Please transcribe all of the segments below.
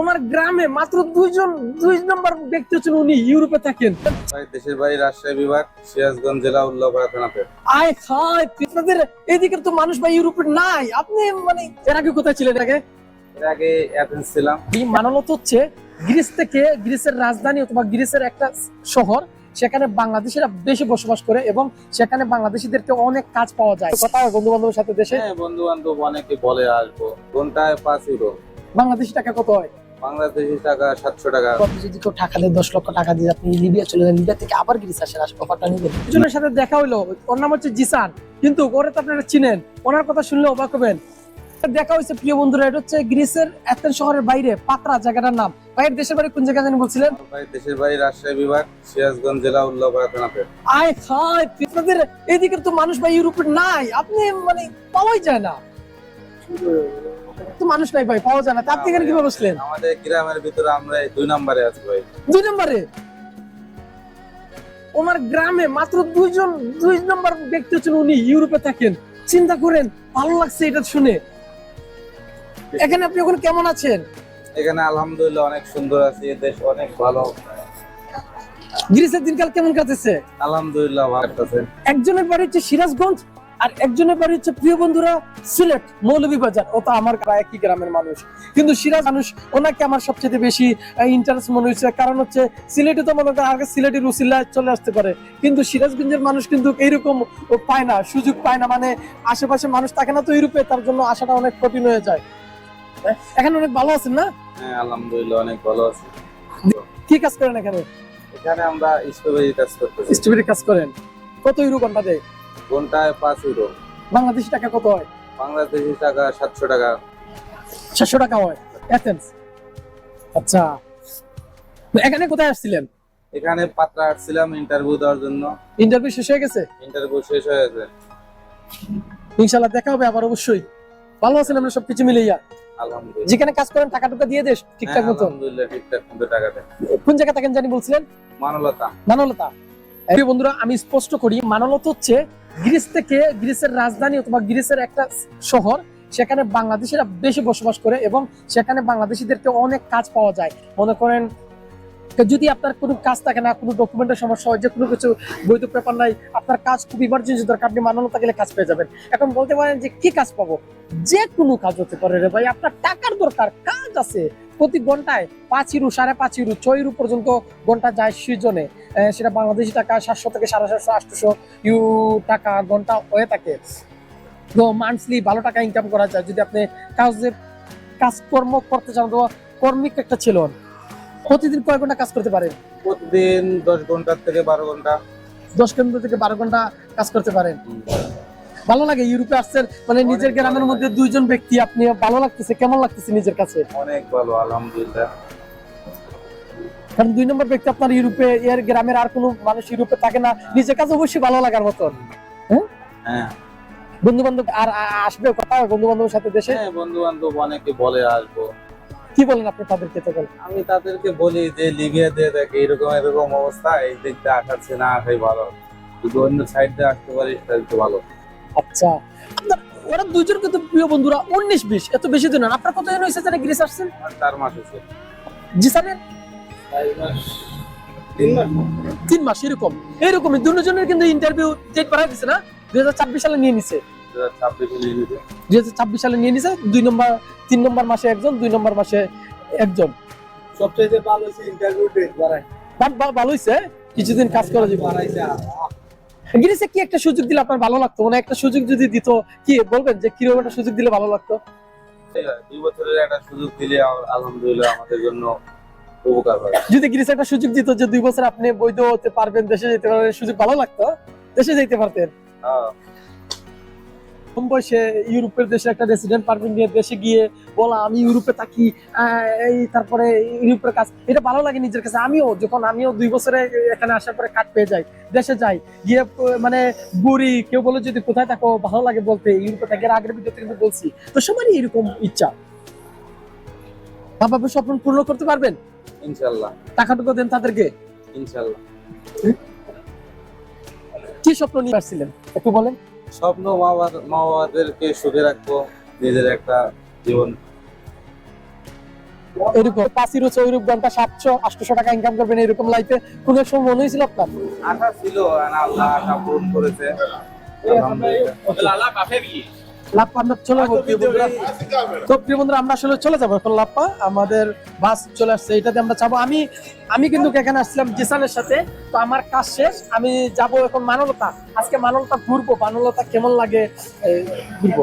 ওনার গ্রামে মাত্র দুইজন দুই নম্বর ব্যক্তি হচ্ছেন উনি ইউরোপে থাকেন। দেশের বাড়ি রাজশাহী বিভাগ সিরাজগঞ্জ জেলা উল্লাপাড়া থানাতে। আয় খায় আপনাদের এদিকে তো মানুষ বা ইউরোপে নাই। আপনি মানে এর আগে কোথায় ছিলেন আগে? এর আগে অ্যাথেন্স ছিলাম। এই মানলত হচ্ছে গ্রিস থেকে গ্রিসের রাজধানী অথবা গ্রিসের একটা শহর সেখানে বাংলাদেশিরা বেশি বসবাস করে এবং সেখানে বাংলাদেশিদেরকে অনেক কাজ পাওয়া যায়। কথা বন্ধু বান্ধবের সাথে দেশে? হ্যাঁ বন্ধু বান্ধব অনেকে বলে আসব। ঘন্টায় পাঁচ ইউরো বাংলাদেশি টাকা কত হয়? বাংলাদেশি টাকা সাতশো টাকা। আপনি যদি কেউ টাকা দেয় দশ লক্ষ টাকা দিয়ে আপনি লিবিয়া চলে যান লিবিয়া থেকে আবার গ্রিস আসেন আসলে অফারটা নিবেন। দুজনের সাথে দেখা হইল ওর নাম হচ্ছে জিসান। কিন্তু ওরে তো আপনারা চিনেন ওনার কথা শুনলে অবাক হবেন। দেখা হয়েছে প্রিয় বন্ধুরা এটা হচ্ছে গ্রিসের শহরের বাইরে পাত্রা জায়গাটার নাম। ভাইয়ের দেশের বাড়ি কোন জায়গা জানি বলছিলেন? ভাই দেশের বাড়ি রাজশাহী বিভাগ সিরাজগঞ্জ জেলা উল্লাপাড়া থানাতে। আয় আপনাদের এদিকে তো মানুষ বা ইউরোপে নাই আপনি মানে পাওয়াই যায় না। তো মানুষ নাই ভাই পাওয়া যায় না। আপনি এখানে কীভাবে বসলেন? আমাদের গ্রামের ভিতরে আমরা দুই নম্বরে আছি ভাই। দুই নম্বরে? ওনার গ্রামে মাত্র দুইজন দুই নম্বর ব্যক্তি হচ্ছেন উনি ইউরোপে থাকেন। চিন্তা করেন ভালো লাগছে এটা শুনে। এখানে আপনি ওখানে কেমন আছেন? এখানে আলহামদুলিল্লাহ অনেক সুন্দর আছি দেশ অনেক ভালো। গ্রিসের দিনকাল কেমন কাটেছে আলহামদুলিল্লাহ ভালো আছে একজনের বাড়ি হচ্ছে সিরাজগঞ্জ আর একজনের বাড়ি হচ্ছে প্রিয় বন্ধুরা সিলেট মৌলভীবাজার। ও তো আমার একই গ্রামের মানুষ। কিন্তু সিরাজ মানুষ ওনাকে আমার সবচেয়ে বেশি ইন্টারেস্ট মনে হয়েছে। কারণ হচ্ছে সিলেটে তো মনে করেন আগে সিলেটের উসিল্লা চলে আসতে পারে। কিন্তু সিরাজগঞ্জের মানুষ কিন্তু এইরকম পায় না সুযোগ পায় না। মানে আশেপাশে মানুষ থাকে না তো ইউরোপে তার জন্য আসাটা অনেক কঠিন হয়ে যায়। এখানে অনেক ভালো আছেন না? হ্যাঁ আলহামদুলিল্লাহ অনেক ভালো আছি। কি কাজ করেন এখানে? এখানে আমরা স্ট্রবেরি কাজ করতেছি। স্ট্রবেরি কাজ করেন। কত ইউরো ঘণ্টা দেয়? ঘন্টায় পাঁচ ইউরো বাংলাদেশি টাকা কত হয়? বাংলাদেশি টাকা সাতশো টাকা। সাতশো টাকা হয়। এথেন্স আচ্ছা। এখানে কোথায় আসছিলেন? এখানে পাত্রা আসছিলাম ইন্টারভিউ দেওয়ার জন্য। ইন্টারভিউ শেষ হয়ে গেছে? ইন্টারভিউ শেষ হয়ে গেছে। দেখা হবে আবার অবশ্যই। ভালো আছেন আমরা সবকিছু মিলিয়া আলহামদুলিল্লাহ। যেখানে কাজ করেন টাকা টুকা দিয়ে দেশ ঠিকঠাক হ্যাঁ, মতো আলহামদুলিল্লাহ ঠিকঠাক মতো টাকা দেয়। কোন জায়গা থাকেন জানি বলছিলেন? মানলতা। মানলতা। প্রিয় বন্ধুরা আমি স্পষ্ট করি মানলত হচ্ছে গ্রিস থেকে গ্রিসের রাজধানী অথবা গ্রিসের একটা শহর, সেখানে বাংলাদেশিরা বেশি বসবাস করে এবং সেখানে বাংলাদেশিদেরকে অনেক কাজ পাওয়া যায়। মনে করেন, যদি আপনার কোনো কাজ থাকে না, কোনো ডকুমেন্টের সমস্যা হয় যে কোনো কিছু বৈধ পেপার নাই, আপনার কাজ খুব ইমার্জেন্সি দরকার, আপনি মানলতা গেলে কাজ পেয়ে যাবেন। এখন বলতে পারেন যে, কি কাজ পাবো? যে কোনো কাজ হতে পারে রে ভাই, আপনার টাকার দরকার, কাজ আছে। প্রতি ঘন্টায় পাঁচ ইউরো সাড়ে পাঁচ ইউরো ছয় ইউরো পর্যন্ত ঘণ্টা যায় সিজনে। সেটা বাংলাদেশি টাকা সাতশো থেকে সাড়ে সাতশো আটশো ইউ টাকা ঘণ্টা হয়ে থাকে। তো মান্থলি ভালো টাকা ইনকাম করা যায়। যদি আপনি কাজের কাজকর্ম করতে চান অথবা কর্মিক একটা ছিল প্রতিদিন কয় ঘণ্টা কাজ করতে পারেন? প্রতিদিন দশ ঘণ্টা থেকে বারো ঘণ্টা। দশ ঘণ্টা থেকে বারো ঘণ্টা কাজ করতে পারেন। ভালো লাগে ইউরোপে আসছেন মানে নিজের গ্রামের মধ্যে দুইজন ব্যক্তি আপনি ভালো লাগতেছে কেমন লাগতেছে নিজের কাছে? অনেক ভালো আলহামদুলিল্লাহ। কারণ দুই নম্বর ব্যক্তি আপনার ইউরোপে এর গ্রামের আর কোনো মানুষ ইউরোপে থাকে না নিজের কাছে অবশ্যই ভালো লাগার মতন। হ্যাঁ? বন্ধু বান্ধব আর আসবে কথা বন্ধু বান্ধবের সাথে দেশে? হ্যাঁ বন্ধু বান্ধব অনেকে বলে আসব। কি বলেন আপনি তাদেরকে তখন? আমি তাদেরকে বলি যে লিবিয়া দিয়ে দেখ এরকম এরকম অবস্থা এই দিক দিয়ে না ভালো। যদি অন্য সাইড দিয়ে আসতে পারিস তাহলে ভালো। আচ্ছা। ওরা দুইজন কিন্তু প্রিয় বন্ধুরা উনিশ বিশ এত বেশি দিন আপনার হয়েছে যারা গ্রিস আসছেন চার মাস হচ্ছে জি মাস তিন মাস। এরকম। এরকমই দুজনের কিন্তু ইন্টারভিউ ডেট দিছে না? দুই হাজার ছাব্বিশ সালে নিয়ে নিছে। দুই হাজার ছাব্বিশ সালে নিয়ে নিছে। দুই নম্বর তিন নম্বর মাসে একজন দুই নম্বর মাসে একজন। সবচেয়ে ভালো হচ্ছে ইন্টারভিউ ডেট ভালো হয়েছে কিছুদিন কাজ করে যাবে। গ্রিসে কি একটা সুযোগ দিলে আপনার ভালো লাগতো? মানে একটা সুযোগ যদি দিত কি বলবেন যে কীরকম একটা সুযোগ দিলে ভালো লাগতো? দুই বছরের একটা সুযোগ দিলে আলহামদুলিল্লাহ আমাদের জন্য উপকার হয়। যদি গ্রিসে একটা সুযোগ দিত যে দুই বছর আপনি বৈধ হতে পারবেন দেশে যেতে পারবেন সুযোগ ভালো লাগতো? দেশে যেতে পারতেন? হ্যাঁ, কম বয়সে ইউরোপের দেশে একটা রেসিডেন্ট পারমিট নিয়ে দেশে গিয়ে বলা আমি ইউরোপে থাকি এই তারপরে ইউরোপের কাজ। এটা ভালো লাগে নিজের কাছে। আমিও যখন আমিও দুই বছরে এখানে আসার পরে কাট পেয়ে যাই দেশে যাই গিয়ে মানে বুড়ি কেউ বলে যদি কোথায় থাকো ভালো লাগে বলতে। ইউরোপে থাকি আগের ভিডিওতে কিন্তু বলছি। তো সবারই এরকম ইচ্ছা। বাবা স্বপ্ন পূর্ণ করতে পারবেন? ইনশাল্লাহ টাকাটুকু দেন তাদেরকে। ইনশাল্লাহ কি স্বপ্ন নিয়ে আসছিলেন? একটু বলেন। স্বপ্ন মা মা বাবাদেরকে সুখে রাখব নিজের একটা জীবন। এরকম পাঁচির চৌরূপ ঘণ্টা সাতশো আটশো টাকা ইনকাম করবেন এরকম লাইফে কোন সময় মনে হয়েছিল আপনার? আশা ছিল আল্লাহ আশা পূরণ করেছে। আলহামদুলিল্লাহ। লাভ আমরা চলে বন্ধুরা। তো প্রিয় বন্ধুরা আমরা আসলে চলে যাব এখন লাপ্পা। আমাদের বাস চলে আসছে এটাতে আমরা যাব। আমি আমি কিন্তু এখানে আসছিলাম জিসানের সাথে। তো আমার কাজ শেষ আমি যাব এখন মানলতা। আজকে মানলতা ঘুরবো মানলতা কেমন লাগে ঘুরবো।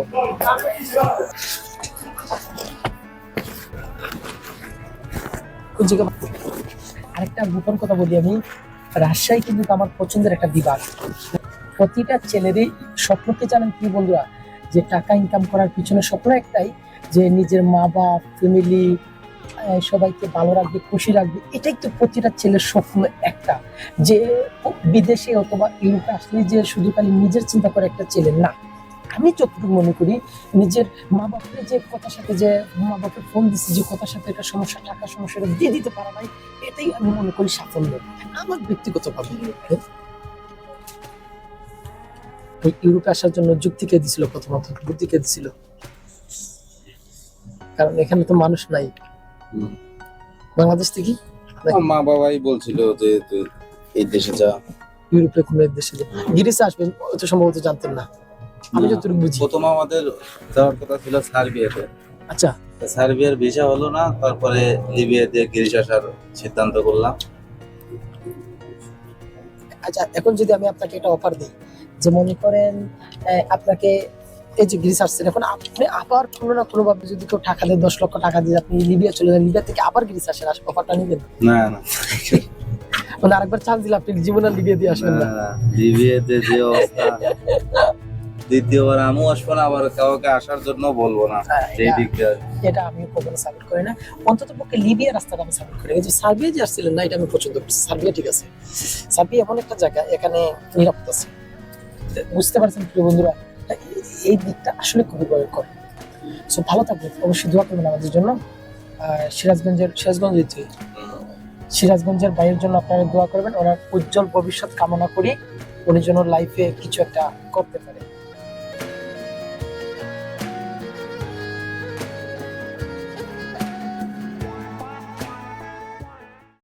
আরেকটা গোপন কথা বলি আমি রাজশাহী কিন্তু আমার পছন্দের একটা বিভাগ। প্রতিটা ছেলেরই স্বপ্নকে জানেন কি বন্ধুরা? যে টাকা ইনকাম করার পিছনে স্বপ্ন একটাই যে নিজের মা বাপ ফ্যামিলি সবাইকে ভালো রাখবে, খুশি রাখবে, এটাই তো প্রতিটা ছেলের স্বপ্ন একটা। যে বিদেশে অথবা ইউরোপে আসলে যে শুধু খালি নিজের চিন্তা করে একটা ছেলে, না। আমি যতটুকু মনে করি, নিজের মা বাপকে যে কথার সাথে যে মা বাপকে ফোন দিচ্ছে যে কথার সাথে একটা সমস্যা টাকা সমস্যাটা দিয়ে দিতে পারা নাই, এটাই আমি মনে করি সাফল্য। আমার ব্যক্তিগতভাবে ওই ইউরোপে আসার জন্য যুক্তি কে দিছিল প্রথমত বুদ্ধি কে দিছিল। কারণ এখানে তো মানুষ নাই। বাংলাদেশ থেকে? মা বাবাই বলছিল যে এই দেশে যা। ইউরোপে কোন দেশে যা। গ্রিসে আসবেন অত সম্ভবত জানতেন না। আমি যতটুকু বুঝি। প্রথম আমাদের যাওয়ার কথা ছিল সার্বিয়াতে। আচ্ছা। সার্বিয়ার ভিসা হলো না তারপরে লিবিয়াতে গ্রিস আসার সিদ্ধান্ত করলাম। আচ্ছা এখন যদি আমি আপনাকে এটা অফার দিই যে মনে করেন আপনাকে এই যে গ্রিস আসছেন এখন আপনি আবার কোনো না কোনো ভাবে যদি কেউ টাকা দেয় দশ লক্ষ টাকা দিয়ে আপনি লিবিয়া চলে যান লিবিয়া থেকে আবার গ্রিস আসেন আসবে অফারটা নিবেন? না না মানে আরেকবার চান্স দিলে আপনি জীবনে লিবিয়া দিয়ে আসবেন না, লিবিয়াতে যে অবস্থা। দ্বিতীয়বার আমিও আসব না আবার কাউকে আসার জন্য বলব না। হ্যাঁ, সেই এটা- দিক দিয়ে এটা আমি কখনো সাপোর্ট করি না। অন্তত পক্ষে লিবিয়া রাস্তাটা আমি সাপোর্ট করি। কিন্তু সার্বিয়া যে আসছিলেন না এটা আমি পছন্দ করছি সার্বিয়া ঠিক আছে। সার্বিয়া এমন একটা জায়গা এখানে নিরাপদ আছে। বুঝতে পারছেন প্রিয় বন্ধুরা এই- এই দিকটা আসলে খুবই ভয়ঙ্কর। সো ভালো থাকবেন। অবশ্যই দোয়া করবেন আমাদের জন্য। সিরাজগঞ্জের সিরাজগঞ্জ হইতে সিরাজগঞ্জের ভাইয়ের জন্য আপনারা দোয়া করবেন। ওনার উজ্জ্বল ভবিষ্যৎ কামনা করি। উনি যেন লাইফে কিছু একটা করতে পারে।